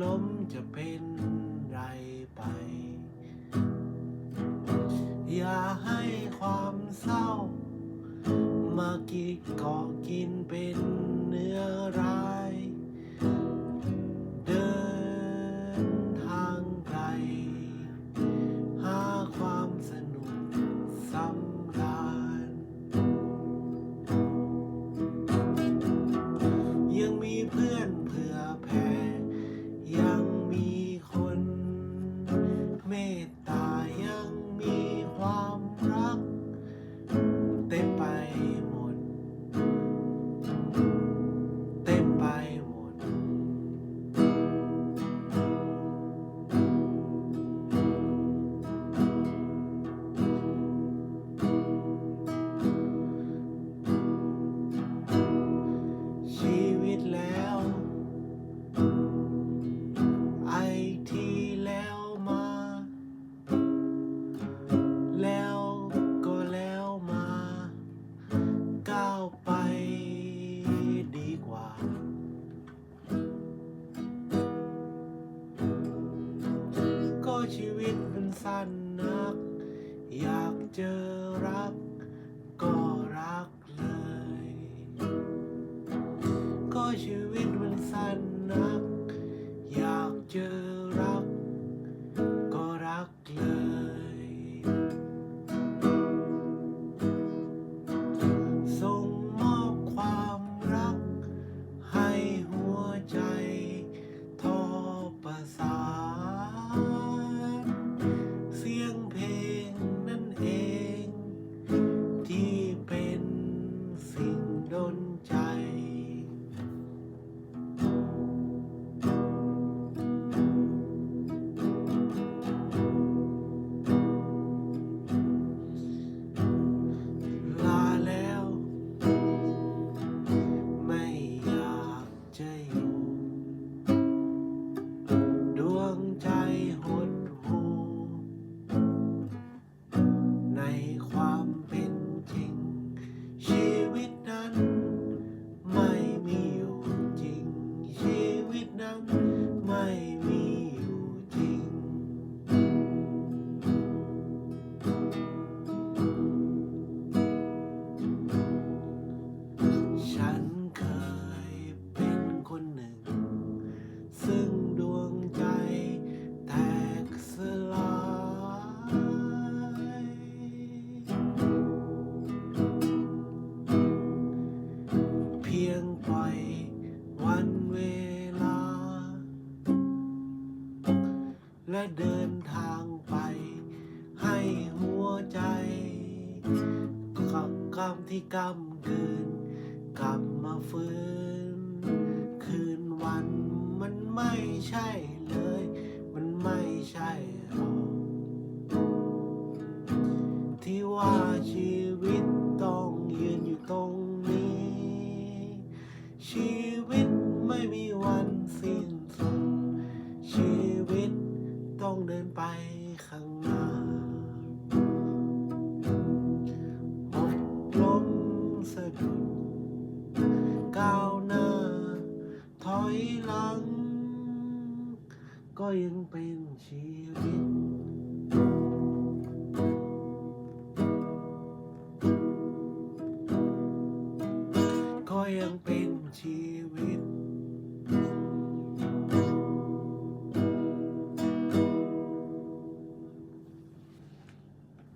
ล้มจะเป็นไรไป อย่าให้ความเศร้า มากิดกาะกินเป็นเนื้อร้าย rock ชีวิตมันสั้นนัก อยากเจอรัก และเดินทางไป ให้หัวใจกำคำที่กำกินกลับมาฟื้น คืนวันมันไม่ใช่เลย มันไม่ใช่็ยังเป็นชีวิต ก็ยังเป็นชีวิต